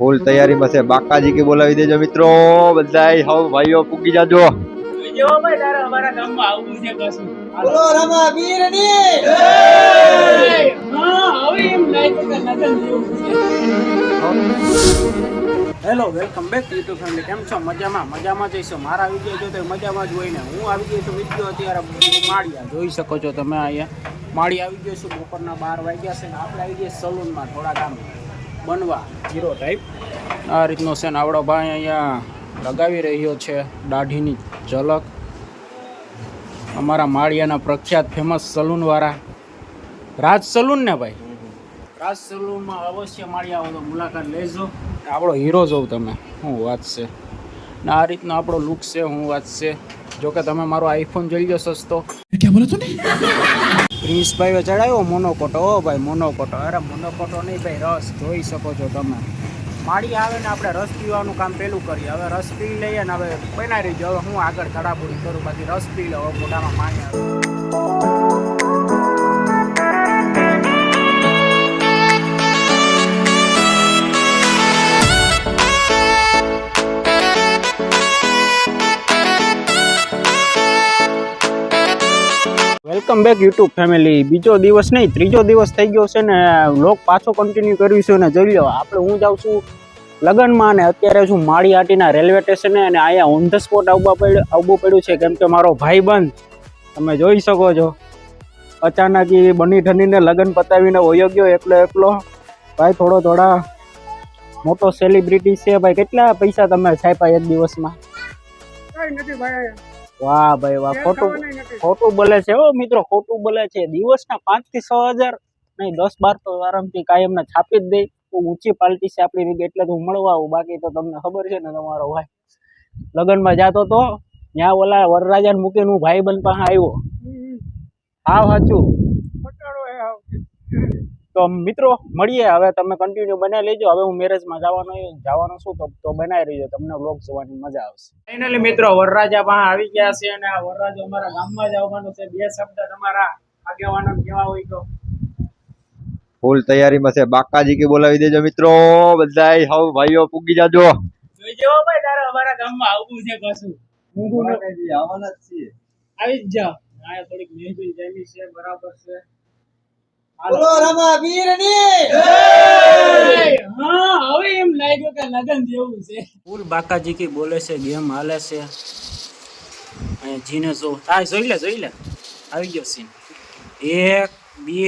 ફૂલ તૈયારીમાં છે. બાકાજી કે બોલાવી દેજો મિત્રો. બધાય હવ ભાઈઓ પૂગી જાજો. Hello welcome back YouTube family કેમ છો? મજામાં? મજામાં જઈશું મારા વીડિયો જો તો મજામાં જ હોય ને. હું આવી ગયો છું વીડિયો અત્યારે માળિયા. જોઈ શકો છો તમે અહીંયા. માળી આવી ગયો છું. બપોરના બાર વાગ્યા છે ને આપણે આવી ગયા સલૂનમાં થોડા કામ બનવા. જીરો ટાઈપ આ રીતનો છે ને ભાઈ અહીંયા લગાવી રહ્યો છે દાઢીની ઝલક. અમારા માળિયાના પ્રખ્યાત ફેમસ સલૂનવાળા રાજ સલૂન ને ભાઈ? રાજ સલૂનમાં અવશ્ય માળિયા આવો તો મુલાકાત લેજો. આપણો હીરો જોઉં તમે. શું વાત છે? ને આ રીતનો આપણો લુક છે, શું વાત છે? જોકે તમે મારો આઈફોન જોઈ લો સસ્તો પ્રિન્સભાઈએ ચડાવ્યો? મોનોકોટો. ઓ ભાઈ, મોનોકોટો. અરે, મોનોકોટો નહીં ભાઈ, રસ જોઈ શકો છો તમે. માળી આવે ને આપણે રસ પીવાનું કામ પેલું કરીએ. હવે રસ પી લઈએ ને હવે બનાવી રહીજો. હવે હું આગળ ચડાપુડી કરું બાકી રસ પી લો. મોઢામાં પાણી આવે. વેલકમ બેક યુટ્યુબ ફેમિલી બીજો દિવસ નહીં, ત્રીજો દિવસ થઈ ગયો છે ને લોક પાછો કન્ટિન્યુ કર્યું છે ને, જોઈ લો, આપણે હું જાઉં છું લગ્નમાં અને અત્યારે છું માળી આટીના રેલવે સ્ટેશને અને અહીંયા ઓન ધ સ્પોટ આવવા પડ્યું આવવું પડ્યું છે. કેમ કે મારો ભાઈબંધ, તમે જોઈ શકો છો, અચાનક એ બની ઠનીને લગ્ન પતાવીને વયો ગયો એકલો એકલો. ભાઈ થોડો થોડા મોટો સેલિબ્રિટી છે. ભાઈ કેટલા પૈસા તમે છાપ્યા એક દિવસમાં? વાહ ભાઈ વાહ ખોટું ખોટું બોલે છે હો મિત્રો ખોટું બોલે છે. દિવસના પાંચથી છ હજાર નહીં દસ બાર તો આરામથી કાયમને છાપી જ દે. બહુ ઊંચી પાર્ટી છે આપણી ભેગી એટલે તો હું મળવા આવું. બાકી તો તમને ખબર છે ને તમારો ભાઈ. લગ્નમાં જાતો તો ત્યાં ઓલા વરરાજાને મૂકીને હું ભાઈ બન પાસે આવ્યો. હા સાચું. તો મિત્રો મળીએ. હવે તમે કન્ટિન્યુ બનાવી લેજો. હવે હું મેરેજમાં જવાનો જવાનો છું તો તો બનાવી રહીજો તમને વ્લોગ જોવાની મજા આવશે. ફાઇનલી મિત્રો વરરાજા પણ આવી ગયા છે અને આ વરરાજો અમારા ગામમાં જ આવવાનો છે. બે શબ્દ તમારા આગેવાનો કેવા હોય તો? ફૂલ તૈયારીમાં છે. બાકાજી કે બોલાવી દેજો મિત્રો. બધા હવ ભાઈઓ પૂગી જાજો. જોઈજો ભાઈ તારે અમારા ગામમાં આવવું છે કશું આવવાના જ છીએ. આવી જ જા આ થોડીક મહેફિલ જામી છે. બરાબર છે. બોલો રમા વીરની હા હવે એમ લાગ્યું કે લગન જેવું છે. ફૂલ બાકાજી કી બોલે છે ગેમ હાલે છે. અહીંયા જીને જો આ જોઈ લે જોઈ લે. આવી ગયો સીન એક બે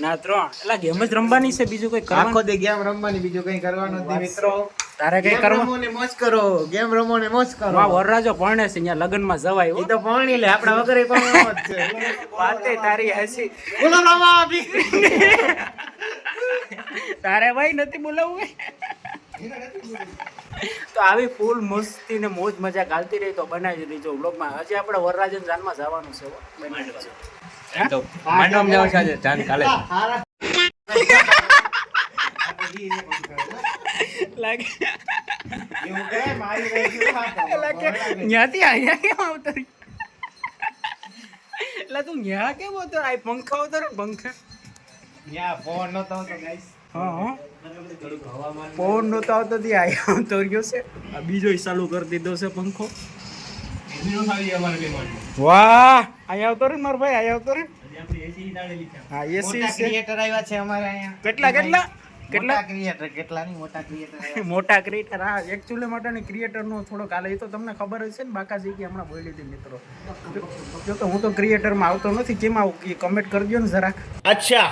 ના ત્રણ. એટલે ગેમ જ રમવાની છે બીજું કઈ આખો કરવાનું દે ગેમ રમવાની બીજું કઈ કરવાનું નથી મિત્રો. તારે કઈ ને મોજ કરો ગેમ રમો ને મોજ કરો. વાહ વરરાજો પરણે છે અહીંયા લગનમાં જવાય એ તો પરણી લે આપડા વગર એ જ છે. વાતે તારી હસી. બોલો રામા આપી. તારે ભાઈ નથી બોલાવવું? તો આવી ફૂલ મસ્તી ને મોજ મજા ચાલતી રહી તો બનાવી દેજો વ્લોગમાં હજી આપણે વરરાજન જાનમાં જવાનું છે? માંડવામાં જવાનું છે જાન કાલે. લાગે. એવું મારી લાગે. ન્યાથી કેમ આવતો એટલે તું ન્યા કેમ આવતો આ પંખા આવતો રહ્યો? પંખા. ન્યા ફોન નતો આવતો guys. હા હા. નતો આવતો થી આયા આવતો રહ્યો છે. આ બીજો ચાલુ કરી દીધો છે પંખો. વાહ! અહીંયા આવતો રે મારો ભાઈ? અહીંયા આવતો રે હા એસી છે. આવ્યા છે અમારે અહીંયા. કેટલા કેટલા? કેટલા? ક્રિએટર કેટલા નહીં મોટા ક્રિએટર. મોટા ક્રિએટર હા એકચ્યુઅલી માટેની ક્રિએટરનો થોડોક હાલ એ તો તમને ખબર હશે ને બાકાજી કે હમણાં બોલી હતી મિત્રો. જો- કે હું તો ક્રિએટરમાં આવતો નથી કેમ આવું એ કમેન્ટ કરજો ને જરાક. અચ્છા.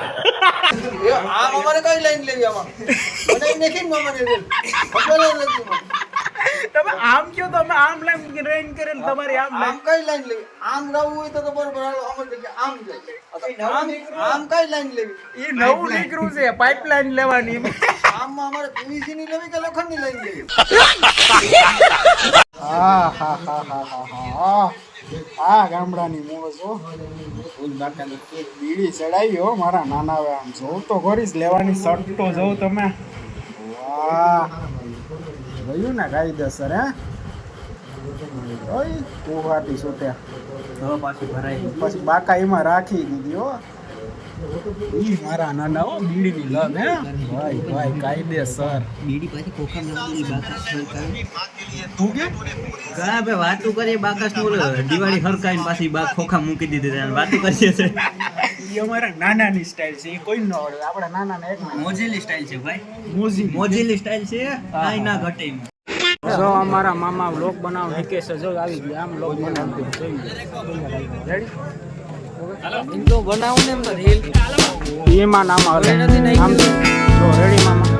આ અમારે કઈ લાઈન લેવી આમાં? બનાવી નાખી ને તમે આમ કયો તો અમે આમ લાઈન રેન કરે ને તમારી આમ આમ કઈ લાઈન લેવી? આમ જવું હોય તો તો બરોબર હાલો અમર કે આમ જાય આમ આમ કઈ લાઈન લેવી? એ નવું નીકળ્યું છે પાઇપલાઇન લેવાની. આમમાં અમારે પીવીસી ની લેવી કે લોખંડની લાઈન લેવી? હા હા હા હા હા હા. આ ગામડાની મોજ હો. ફૂલ બાકાની કેક બીડી ચડાવી હો મારા નાના હવે આમ જોઉં તો કરીશ લેવાની શર્ટ તો જોઉં તમે. વાહ. ગયું ને કાયદેસર હે? ઓય કુવાટી સોટ્યા તો પાછી ભરાઈ પછી બાકા એમાં રાખી દીધી હો. ઈ મારા નાના હો બીડીની લગ હે? ભાઈ ભાઈ કાયદેસર બીડી પાછી ખોખા મેળવી બાકા તું કે? ગયા બે વાતું કરીએ બાકાસનું દિવાળી હરકાઈને પાછી બા ખોખા મૂકી દીધી વાતું કરીએ છે. ઈ અમારા નાનાની સ્ટાઇલ છે એ કોઈ ન આવડે આપણા નાનાને એક મોજેલી સ્ટાઇલ છે ભાઈ. મોજી મોજેલી સ્ટાઇલ છે કાંઈ ના ઘટે જો અમારા મામા વ્લોગ બનાવ નીકે છે જો આવી ગયા આમ વ્લોગ બનાવતી જોઈ રેડી બનાવું ને એમ તો રીલ એમાં નામ આવે. આમ જો રેડી મામા.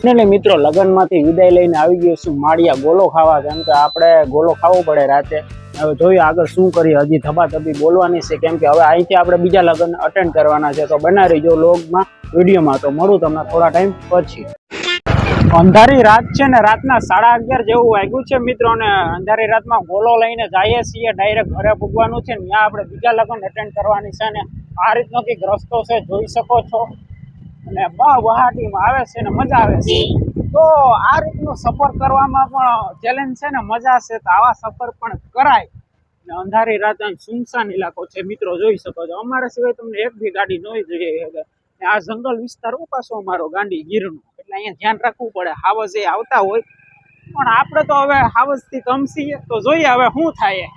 એટલે મિત્રો, લગ્નમાંથી વિદાય લઈને આવી ગયો છું માળિયા ગોલો ખાવા. કેમ કે આપણે ગોલો ખાવો પડે રાતે. હવે જોઈએ આગળ શું કરીએ. હજી ધબાધબી બોલવાની છે. કેમ કે હવે અહીંથી આપણે બીજા લગ્ન અટેન્ડ કરવાના છે. તો બના રહીજો લોગમાં, વિડીયોમાં. તો મળું તમને થોડા ટાઈમ પછી. અંધારી રાત છે ને, રાતના સાડા અગિયાર જેવું વાગ્યું છે મિત્રો ને અંધારી રાતમાં ગોલો લઈને જઈએ છીએ. ડાયરેક્ટ ઘરે પૂગવાનું છે ને, ત્યાં આપણે બીજા લગ્ન અટેન્ડ કરવાની છે. ને આ રીતનો કંઈક રસ્તો છે. જોઈ શકો છો. અને બહુ વહાટીમાં આવે છે ને મજા આવે છે. તો આ રીતનો સફર કરવામાં પણ ચેલેન્જ છે ને મજા છે તો આવા સફર પણ કરાય. ને અંધારી રાત અને સુનસાન ઇલાકો છે, મિત્રો જોઈ શકો છો. અમારા સિવાય તમને એક બી ગાડી નહીં જોઈએ. ને આ જંગલ વિસ્તાર પાછો અમારો ગાંડી ગીરનો. એટલે અહીંયા ધ્યાન રાખવું પડે. હાવજ એ આવતા હોય. પણ આપણે તો હવે હાવજથી કમસીએ તો જોઈએ હવે શું થાય.